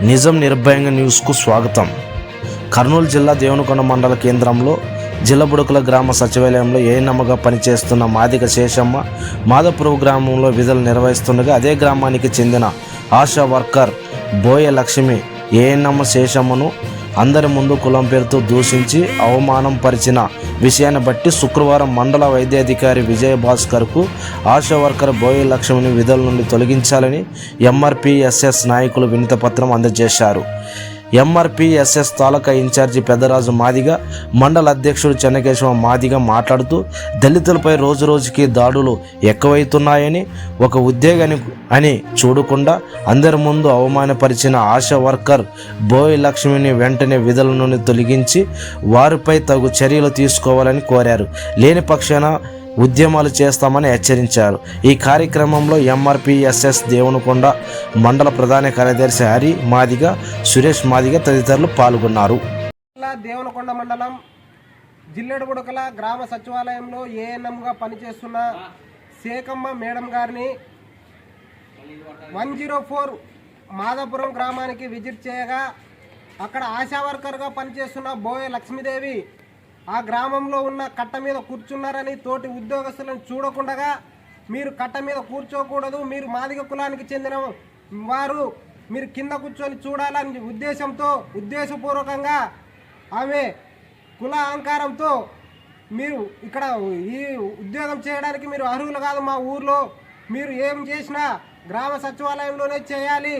నిజం నిర్భయంగా న్యూస్కు స్వాగతం. కర్నూలు జిల్లా దేవునికొండ మండల కేంద్రంలో జిల్లబుడుకుల గ్రామ సచివాలయంలో ఏఎన్ఎంగా పనిచేస్తున్న మాదిక శేషమ్మ మాధపురం గ్రామంలో విధులు నిర్వహిస్తుండగా అదే గ్రామానికి చెందిన ఆశా వర్కర్ బోయ లక్ష్మి ఏఎన్ఎమ్మ శేషమ్మను అందరి ముందు కులం పేరుతో దూషించి అవమానం పరిచిన విషయాన్ని బట్టి శుక్రవారం మండల వైద్యాధికారి విజయ భాస్కర్కు ఆశా వర్కర్ బోయ లక్ష్మిని విధుల నుండి తొలగించాలని ఎంఆర్పిఎస్ఎస్ నాయకులు వినతిపత్రం అందజేశారు. ఎంఆర్పిఎస్ఎస్ తాలూకా ఇన్ఛార్జి పెద్దరాజు మాదిగ మండల అధ్యక్షుడు చెన్నకేశవ మాదిగ మాట్లాడుతూ దళితులపై రోజు రోజుకి దాడులు ఎక్కువైతున్నాయని ఒక ఉద్యోగాన్ని అని చూడకుండా అందరి ముందు అవమానపరిచిన ఆశా వర్కర్ బోయ్ లక్ష్మిని వెంటనే విధుల నుండి తొలగించి వారిపై తగు చర్యలు తీసుకోవాలని కోరారు. లేని పక్షాన ఉద్యమాలు చేస్తామని హెచ్చరించారు. ఈ కార్యక్రమంలో ఎంఆర్పిఎస్ఎస్ దేవునికొండ మండల ప్రధాన కార్యదర్శి హరి మాదిగ సురేష్ మాదిగ తదితరులు పాల్గొన్నారు. దేవునకొండ మండలం జిల్లెడుగుడకల గ్రామ సచివాలయంలో ఏఎన్ఎంగా పనిచేస్తున్న శేఖమ్మ మేడం గారిని వన్ జీరో ఫోర్ మాదాపురం గ్రామానికి విజిట్ చేయగా అక్కడ ఆశా వర్కర్గా పనిచేస్తున్న బోయ లక్ష్మీదేవి ఆ గ్రామంలో ఉన్న కట్ట మీద కూర్చున్నారని తోటి ఉద్యోగస్తులను చూడకుండగా మీరు కట్ట మీద కూర్చోకూడదు మీరు మాదిగ కులానికి చెందిన వారు మీరు కింద కూర్చొని చూడాలని ఉద్దేశంతో ఉద్దేశపూర్వకంగా ఆమె కుల అహంకారంతో మీరు ఇక్కడ ఈ ఉద్యోగం చేయడానికి మీరు అర్హులు కాదు మా ఊర్లో. మీరు ఏం చేసినా గ్రామ సచివాలయంలోనే చేయాలి.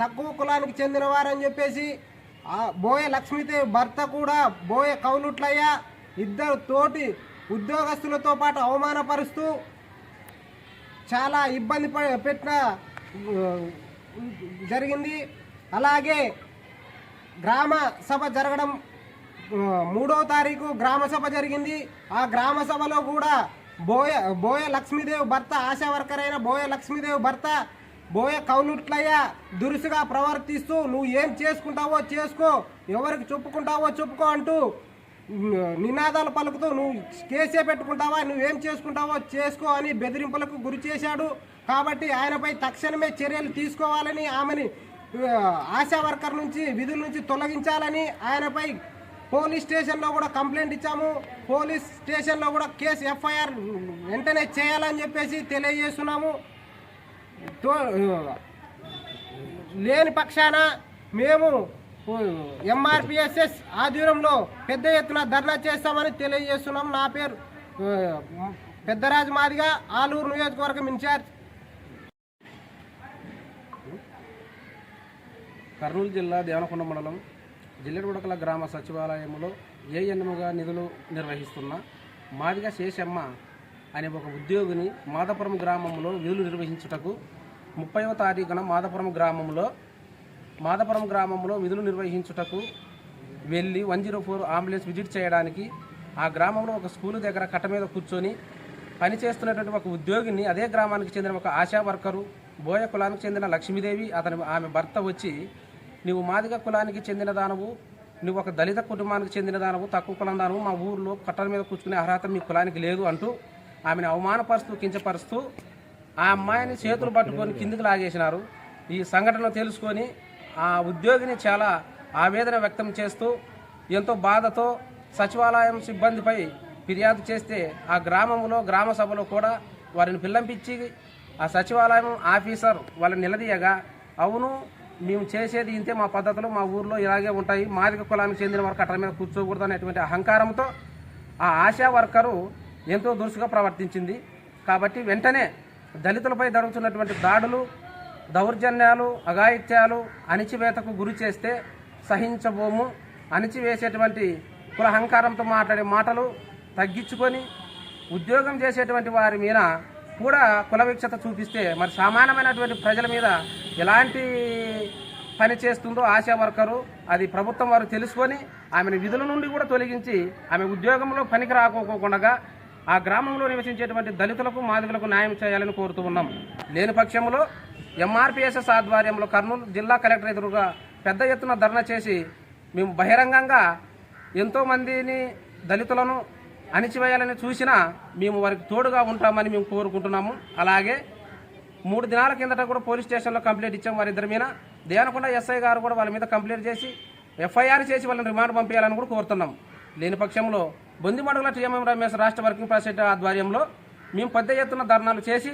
తక్కువ కులానికి చెందిన వారని చెప్పేసి ఆ బోయ లక్ష్మీదేవి భర్త కూడా బోయ కౌలుట్లయ్య ఇద్దరు తోటి ఉద్యోగస్తులతో పాటు అవమానపరుస్తూ చాలా ఇబ్బంది ప- పెట్టిన జరిగింది. అలాగే గ్రామ సభ జరగడం మూడో తారీఖు గ్రామ సభ జరిగింది. ఆ గ్రామ సభలో కూడా బోయ బోయ లక్ష్మీదేవి భర్త ఆశా వర్కర్ అయిన బోయ లక్ష్మీదేవి భర్త బోయ కౌలుట్లయ్య దురుసుగా ప్రవర్తిస్తూ నువ్వు ఏం చేసుకుంటావో చేసుకో ఎవరికి చెప్పుకుంటావో చెప్పుకో అంటూ నినాదాలు పలుకుతూ నువ్వు కేసే పెట్టుకుంటావా నువ్వేం చేసుకుంటావో చేసుకో అని బెదిరింపులకు గురి చేశాడు. కాబట్టి ఆయనపై తక్షణమే చర్యలు తీసుకోవాలని ఆమెని ఆశా వర్కర్ నుంచి విధుల నుంచి తొలగించాలని ఆయనపై పోలీస్ స్టేషన్లో కూడా కంప్లైంట్ ఇచ్చాము. పోలీస్ స్టేషన్లో కూడా కేసు ఎఫ్ఐఆర్ వెంటనే చేయాలని చెప్పేసి తెలియజేస్తున్నాము. తో లేని పక్షాన మేము ఎంఆర్పిఎస్ఎస్ ఆధ్వర్యంలో పెద్ద ఎత్తున ధర్నా చేస్తామని తెలియజేస్తున్నాం. నా పేరు పెద్దరాజు మాదిగా ఆలూరు నియోజకవర్గం ఇన్ఛార్జ్. కర్నూలు జిల్లా దేవనకొండ మండలం జిల్లెడుగుడకల గ్రామ సచివాలయంలో ఏఎన్ఎంగా నిధులు నిర్వహిస్తున్న మాదిగ శేషమ్మ అనే ఒక ఉద్యోగిని మాదపురం గ్రామంలో విధులు నిర్వహించుటకు ముప్పైవ తారీఖున మాదపురం గ్రామంలో మాదపురం గ్రామంలో విధులు నిర్వహించుటకు వెళ్ళి one zero four ambulance visit చేయడానికి ఆ గ్రామంలో ఒక స్కూల్ దగ్గర కట్ట మీద కూర్చొని పనిచేస్తున్నటువంటి ఒక ఉద్యోగిని అదే గ్రామానికి చెందిన ఒక ఆశా వర్కరు బోయ కులానికి చెందిన లక్ష్మీదేవి అతని ఆమె భర్త వచ్చి నువ్వు మాదిగ కులానికి చెందిన దానవు నువ్వు ఒక దళిత కుటుంబానికి చెందిన దానవు తక్కువ కులం దానవు మా ఊర్లో కట్టల మీద కూర్చుకునే అర్హత మీ కులానికి లేదు అంటూ ఆమెను అవమానపరుస్తూ కించపరుస్తూ ఆ అమ్మాయిని చేతులు పట్టుకొని కిందికి లాగేసినారు. ఈ సంఘటన తెలుసుకొని ఆ ఉద్యోగిని చాలా ఆవేదన వ్యక్తం చేస్తూ ఎంతో బాధతో సచివాలయం సిబ్బందిపై ఫిర్యాదు చేస్తే ఆ గ్రామంలో గ్రామ సభలో కూడా వారిని పిల్లంపించి ఆ సచివాలయం ఆఫీసర్ వాళ్ళని నిలదీయగా అవును మేము చేసేది ఇంతే మా పద్ధతులు మా ఊర్లో ఇలాగే ఉంటాయి మాదిక కులానికి చెందిన వారు కట్టల మీద కూర్చోకూడదు అనేటువంటి అహంకారంతో ఆ ఆశా వర్కరు ఎంతో దురుసుగా ప్రవర్తించింది. కాబట్టి వెంటనే దళితులపై జరుగుతున్నటువంటి దాడులు దౌర్జన్యాలు అఘాయిత్యాలు అణిచివేతకు గురి చేస్తే సహించబోము. అణిచివేసేటువంటి కులహంకారంతో మాట్లాడే మాటలు తగ్గించుకొని ఉద్యోగం చేసేటువంటి వారి మీద కూడా కుల విక్షత చూపిస్తే మరి సామాన్యమైనటువంటి ప్రజల మీద ఎలాంటి పని చేస్తుందో ఆశా వర్కరు అది ప్రభుత్వం వారు తెలుసుకొని ఆమెను విధుల నుండి కూడా తొలగించి ఆమె ఉద్యోగంలో పనికి రాకోకుండా ఆ గ్రామంలో నివసించేటువంటి దళితులకు మాదిగులకు న్యాయం చేయాలని కోరుతూ ఉన్నాం. లేని పక్షంలో ఎంఆర్పిఎస్ఎస్ ఆధ్వర్యంలో కర్నూలు జిల్లా కలెక్టర్ ఎదురుగా పెద్ద ఎత్తున ధర్నా చేసి మేము బహిరంగంగా ఎంతోమందిని దళితులను అణిచివేయాలని చూసినా మేము వారికి తోడుగా ఉంటామని మేము కోరుకుంటున్నాము. అలాగే మూడు దినాల కిందట కూడా పోలీస్ స్టేషన్లో కంప్లైంట్ ఇచ్చాం వారి ఇద్దరి మీద. దేవనకొండ ఎస్ఐ గారు కూడా వాళ్ళ మీద కంప్లైంట్ చేసి ఎఫ్ఐఆర్ చేసి వాళ్ళని రిమాండ్ పంపించాలని కూడా కోరుతున్నాం. లేని పక్షంలో బొందిమడుగుల టీఎంఎం రమేష్ రాష్ట్ర వర్కింగ్ ప్రెసిడెంట్ ఆధ్వర్యంలో మేము పెద్ద ఎత్తున ధర్నాలు చేసి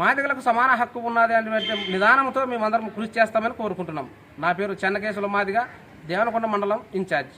మాదిగలకు సమాన హక్కు ఉన్నది అనే నిదానంతో మేమందరం కృషి చేస్తామని కోరుకుంటున్నాం. నా పేరు చెన్నకేశుల మాదిగ దేవనకొండ మండలం ఇన్ఛార్జ్.